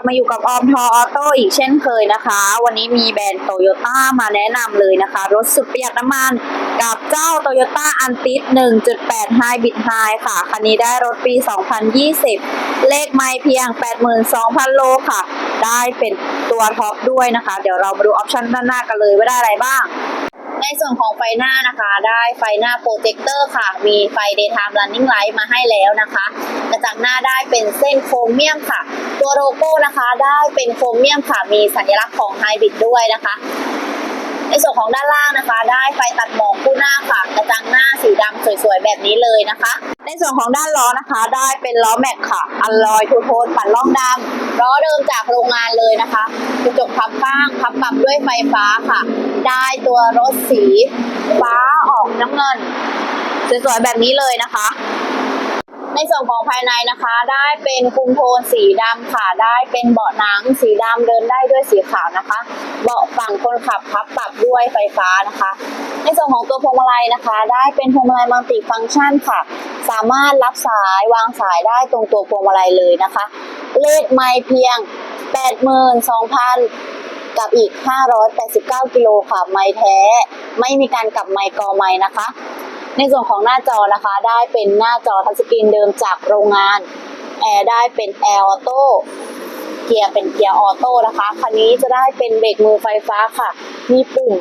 ลับมาอยู่กับออมทอออโต้อีกเช่นเคยนะคะ วันนี้มีแบรนด์โตโยต้ามาแนะนำเลยนะคะ รถสุดประหยัดน้ำมันกับเจ้าโตโยต้าอันติส1.8 Hybrid High ค่ะ คันนี้ได้รถปี 2020 เลขไม่เพียง 82,000 โลค่ะ ได้เป็นตัวท็อปด้วยนะคะ เดี๋ยวเรามาดูออปชั่นด้านหน้ากันเลยว่าได้อะไรบ้าง ในส่วนของไฟหน้านะคะ ได้ไฟหน้าโปรเจคเตอร์ค่ะ มีไฟ daytime running light มาให้แล้วนะคะกระจังหน้าได้เป็นเส้นโครเมียมค่ะ ตัวโลโก้นะคะได้เป็นโครเมียมค่ะ มีสัญลักษณ์ของไฮบริดด้วยนะคะในส่วนของด้านล่างนะคะ ได้ไฟตัดหมอกคู่หน้าค่ะกระจังหน้าสีดำสวยๆ แบบนี้เลยนะคะ ในส่วนของด้านล้อนะคะ ได้เป็นล้อแม็กค่ะ อัลลอยทูโทนปัดล่องดำล้อเดิมจากโรงงานเลยนะคะกระจกพับข้างพับปรับด้วยไฟฟ้าค่ะ ได้ตัวรถสีฟ้าออกน้ำเงิน สวยๆแบบนี้เลยนะคะ ในส่วนของภายในนะคะ ได้เป็นคุมโทนสีดำค่ะ ได้เป็นเบาะหนังสีดำเดินได้ด้วยสีขาวนะคะ เบาะฝั่งคนขับพับปรับด้วยไฟฟ้านะคะ ในส่วนของตัวพวงมาลัยนะคะ ได้เป็นพวงมาลัยมัลติฟังก์ชันค่ะ สามารถรับสายวางสายได้ตรงตัวพวงมาลัยเลยนะคะ เลขไม่เพียง 82,000 กับอีก 589 กิโลค่ะไม่แท้ ไม่มีการกลับไม่กอไม่นะคะ ในส่วนของหน้าจอนะคะได้เป็นหน้าจอทัชสกรีนเดิมจากโรงงานแอร์ได้เป็นแอร์ออโต้เกียร์เป็นเกียร์ออโต้นะคะ คันนี้จะได้เป็นเบรกมือไฟฟ้าค่ะ มีปุ่ม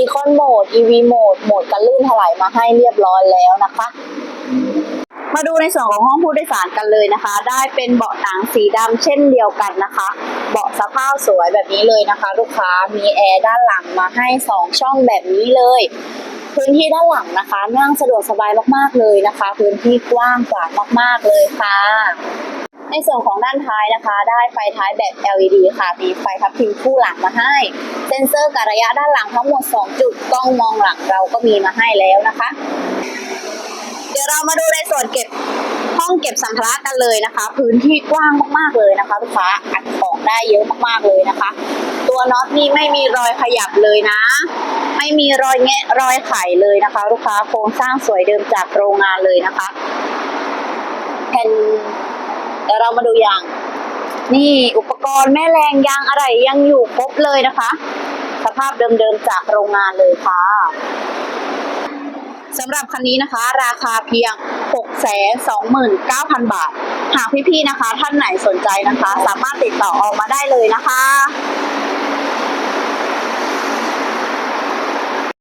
e c o n Mode EV Mode โหมดกันลื่นถลายมาให้เรียบร้อยแล้วนะคะ มาดูในส่วนของห้องผู้โดยสารกันเลยนะคะ ได้เป็นเบาะหนังสีดำเช่นเดียวกันนะคะ เบาะสภาพสวยแบบนี้เลยนะคะ ลูกค้ามีแอร์ด้านหลังมาให้ 2 ช่องแบบนี้เลย พื้นที่ด้านหลังนะคะนั่งสะดวกสบายมากๆเลยนะคะ พื้นที่กว้างขวางมากๆเลยค่ะ ในส่วนของด้านท้ายนะคะ ได้ไฟท้ายแบบ LED ค่ะมีไฟทับทิมคู่หลังมาให้ เซ็นเซอร์กับระยะด้านหลังทั้งหมด 2 จุดกล้องมองหลังเราก็มีมาให้แล้วนะคะ ดี๋ยวเรามาดูในส่วนเก็บห้องเก็บสัมภาระกันเลยนะคะ พื้นที่กว้างมากๆเลยนะคะลูกค้าอัดของได้เยอะมากๆเลยนะคะ ตัวน็อตนี่ไม่มีรอยขยับเลยนะ ไม่มีรอยแงะรอยไขเลยนะคะ ลูกค้าโครงสร้างสวยเดิมจากโรงงานเลยนะคะแผ่นเดี๋ยวเรามาดูอย่าง นี่อุปกรณ์แม่แรงยางอะไรยังอยู่ครบเลยนะคะ สภาพเดิมๆจากโรงงานเลยค่ะ สำหรับคันนี้นะคะ ราคาเพียง 629,000 บาท หากพี่ๆนะคะ ท่านไหนสนใจนะคะ สามารถติดต่อออกมาได้เลยนะคะ